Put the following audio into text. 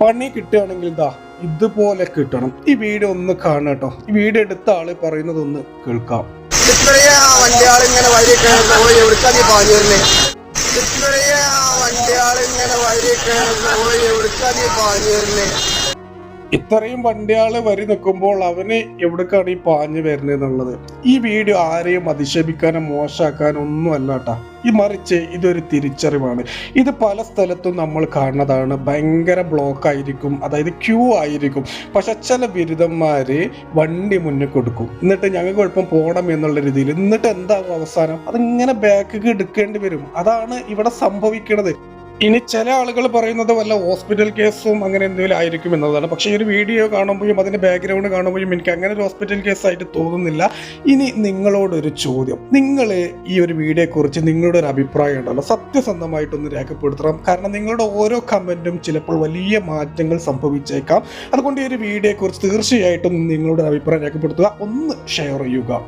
പണി കിട്ടുകയാണെങ്കിൽ ഇതാ ഇതുപോലെ കിട്ടണം. ഈ വീഡിയോ ഒന്ന് കാണട്ടോ ഈ വീഡിയോ എടുത്ത ആൾ പറയുന്നത് ഒന്ന് കേൾക്കാം. വണ്ടിയാളിങ്ങനെ വണ്ടിയാൾ ഇങ്ങനെ വഴിയൊക്കെ പോയി എവിടുക്കാ നീ പാഞ്ഞു വരുന്നേ? ഇത്രയാ വണ്ടിയാൾ ഇങ്ങനെ വഴിയൊക്കെ പോയി എവിടുക്കാ നീ പാഞ്ഞു വരുന്നേ? ഇത്രയും വണ്ടിയാൾ വരി നിൽക്കുമ്പോൾ അവന് എവിടേക്കാണ് ഈ പാഞ്ഞു വരുന്നത് എന്നുള്ളത്? ഈ വീഡിയോ ആരെയും അധിക്ഷേപിക്കാനോ മോശമാക്കാനോ ഒന്നും അല്ല കേട്ടാ ഈ മറിച്ച് ഇതൊരു തിരിച്ചറിവാണ്. ഇത് പല സ്ഥലത്തും നമ്മൾ കാണുന്നതാണ്. ഭയങ്കര ബ്ലോക്ക് ആയിരിക്കും. അതായത് ക്യൂ ആയിരിക്കും. പക്ഷെ ചില ബിരുദന്മാര് വണ്ടി മുന്നിൽ കൊടുക്കും. എന്നിട്ട് ഞങ്ങൾക്ക് എളുപ്പം പോകണം എന്നുള്ള രീതിയിൽ. എന്നിട്ട് എന്താകും അവസാനം? അതിങ്ങനെ ബാക്കിൽ എടുക്കേണ്ടി വരും. അതാണ് ഇവിടെ സംഭവിക്കുന്നത് ഇനി ചില ആളുകൾ പറയുന്നത് വല്ല ഹോസ്പിറ്റൽ കേസും അങ്ങനെ എന്തെങ്കിലും ആയിരിക്കും എന്നതാണ് പക്ഷേ ഈ ഒരു വീഡിയോ കാണുമ്പോഴും അതിന്റെ ബാക്ക്ഗ്രൗണ്ട് കാണുമ്പോഴും എനിക്ക് അങ്ങനെ ഒരു ഹോസ്പിറ്റൽ കേസായിട്ട് തോന്നുന്നില്ല. ഇനി നിങ്ങളോടൊരു ചോദ്യം. നിങ്ങൾ ഈ ഒരു വീഡിയോയെക്കുറിച്ച് നിങ്ങളുടെ ഒരു അഭിപ്രായം ഉണ്ടല്ലോ. സത്യസന്ധമായിട്ടൊന്ന് രേഖപ്പെടുത്തണം. കാരണം നിങ്ങളുടെ ഓരോ കമന്റും ചിലപ്പോൾ വലിയ മാറ്റങ്ങൾ സംഭവിച്ചേക്കാം. അതുകൊണ്ട് ഈ ഒരു വീഡിയോയെക്കുറിച്ച് തീർച്ചയായിട്ടും നിങ്ങളുടെ അഭിപ്രായം രേഖപ്പെടുത്തുക. ഒന്ന് ഷെയർ ചെയ്യുക.